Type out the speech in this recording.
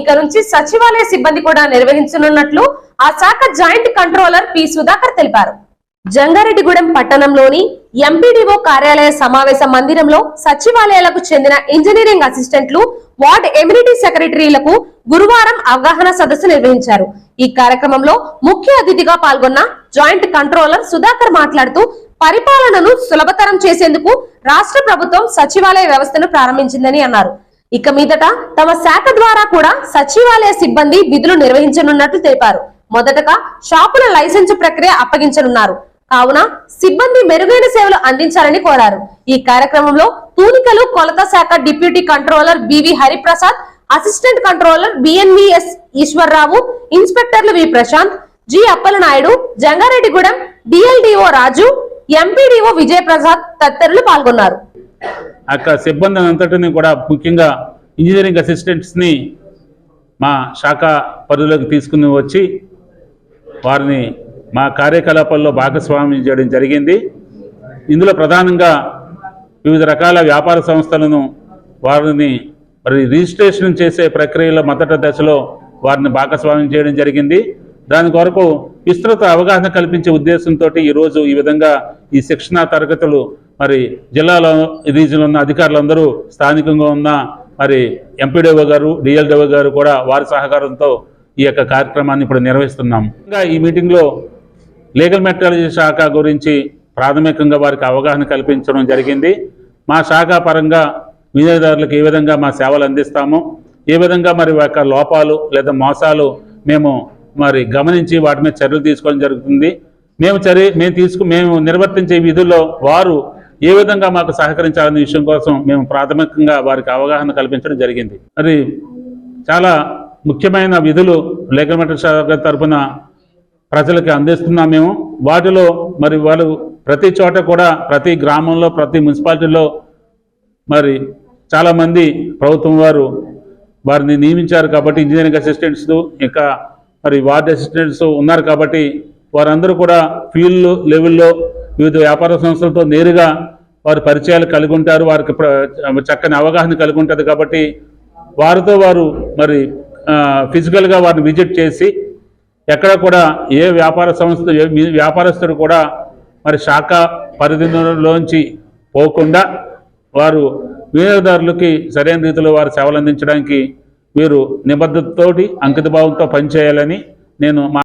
ఇక నుంచి సచివాలయ సిబ్బంది కూడా నిర్వహించనున్నట్లు ఆ శాఖ జాయింట్ కంట్రోలర్ పి సుధాకర్ తెలిపారు. జంగారెడ్డిగూడెం పట్టణంలోని ఎంపీడీఓ కార్యాలయ సమావేశ మందిరంలో సచివాలయాలకు చెందిన ఇంజనీరింగ్ అసిస్టెంట్లు వార్డ్ ఎమ్యూనిటీ సెక్రటరీలకు గురువారం అవగాహన సదస్సు నిర్వహించారు. ఈ కార్యక్రమంలో ముఖ్య అతిథిగా పాల్గొన్న జాయింట్ కంట్రోలర్ సుధాకర్ మాట్లాడుతూ పరిపాలనను సులభతరం చేసేందుకు రాష్ట్ర ప్రభుత్వం సచివాలయ వ్యవస్థను ప్రారంభించిందని అన్నారు. ఇక మీదట తమ శాఖ ద్వారా కూడా సచివాలయ సిబ్బంది విధులు నిర్వహించనున్నట్లు తెలిపారు. మొదటగా షాపుల లైసెన్సు ప్రక్రియ అప్పగించనున్నారు. కావున సిబ్బంది మెరుగైన సేవలు అందించాలని కోరారు. ఈ కార్యక్రమంలో తూనికలు కొలత శాఖ deputy controller BV Hariprasad assistant controller BNVS Eshwarrao ఇన్స్పెక్టర్లు V Prashanth G Appalanaidu Jangareddygudem DLDO Raju MPDO Vijayaprasad తదితరులు పాల్గొన్నారు. అక్కడ సిబ్బంది అంతటిని కూడా ముఖ్యంగా ఇంజనీరింగ్ అసిస్టెంట్స్ని మా శాఖ పరిధిలోకి తీసుకుని వచ్చి వారిని మా కార్యకలాపాల్లో భాగస్వామ్యం చేయడం జరిగింది. ఇందులో ప్రధానంగా వివిధ రకాల వ్యాపార సంస్థలను వారిని మరి రిజిస్ట్రేషన్ చేసే ప్రక్రియలో మొదటి దశలో వారిని భాగస్వామ్యం చేయడం జరిగింది. దాని కొరకు విస్తృత అవగాహన కల్పించే ఉద్దేశంతో ఈరోజు ఈ విధంగా ఈ శిక్షణా తరగతులు మరి జిల్లాలో రీజన్లో ఉన్న అధికారులందరూ స్థానికంగా ఉన్న మరి ఎంపీడీఓ గారు డిఎల్డీఓ గారు కూడా వారి సహకారంతో ఈ యొక్క కార్యక్రమాన్ని ఇప్పుడు నిర్వహిస్తున్నాం. ఇంకా ఈ మీటింగ్లో లీగల్ మెట్రాలజీ శాఖ గురించి ప్రాథమికంగా వారికి అవగాహన కల్పించడం జరిగింది. మా శాఖ పరంగా వినియోగదారులకు ఏ విధంగా మా సేవలు అందిస్తాము ఏ విధంగా మరి యొక్క లోపాలు లేదా మోసాలు మేము మరి గమనించి వాటి మీద చర్యలు తీసుకోవడం జరుగుతుంది. మేము చర్య మేము తీసుకు మేము నిర్వర్తించే విధుల్లో వారు ఏ విధంగా మాకు సహకరించాలనే విషయం కోసం మేము ప్రాథమికంగా వారికి అవగాహన కల్పించడం జరిగింది. మరి చాలా ముఖ్యమైన విధులు లీగల్ మెట్రల్ శాఖ తరఫున ప్రజలకి అందిస్తున్నాం మేము. వాటిలో మరి వాళ్ళు ప్రతి చోట కూడా ప్రతి గ్రామంలో ప్రతి మున్సిపాలిటీలో మరి చాలామంది ప్రభుత్వం వారు వారిని నియమించారు కాబట్టి ఇంజనీరింగ్ అసిస్టెంట్స్ ఇంకా మరి వార్డ్ అసిస్టెంట్స్ ఉన్నారు కాబట్టి వారందరూ కూడా ఫీల్డ్ లెవెల్లో వివిధ వ్యాపార సంస్థలతో నేరుగా వారి పరిచయాలు కలిగి ఉంటారు వారికి ప్ర- చక్కని అవగాహన కలిగి ఉంటుంది కాబట్టి వారితో వారు మరి ఫిజికల్గా వారిని విజిట్ చేసి ఎక్కడ కూడా ఏ వ్యాపార సంస్థ వ్యాపారస్తుడు కూడా మరి శాఖ పరిధిలోంచి పోకుండా వారు వినియోగదారులకి సరైన రీతిలో వారు సేవలు అందించడానికి మీరు నిబద్ధతతోటి అంకితభావంతో పనిచేయాలని నేను మా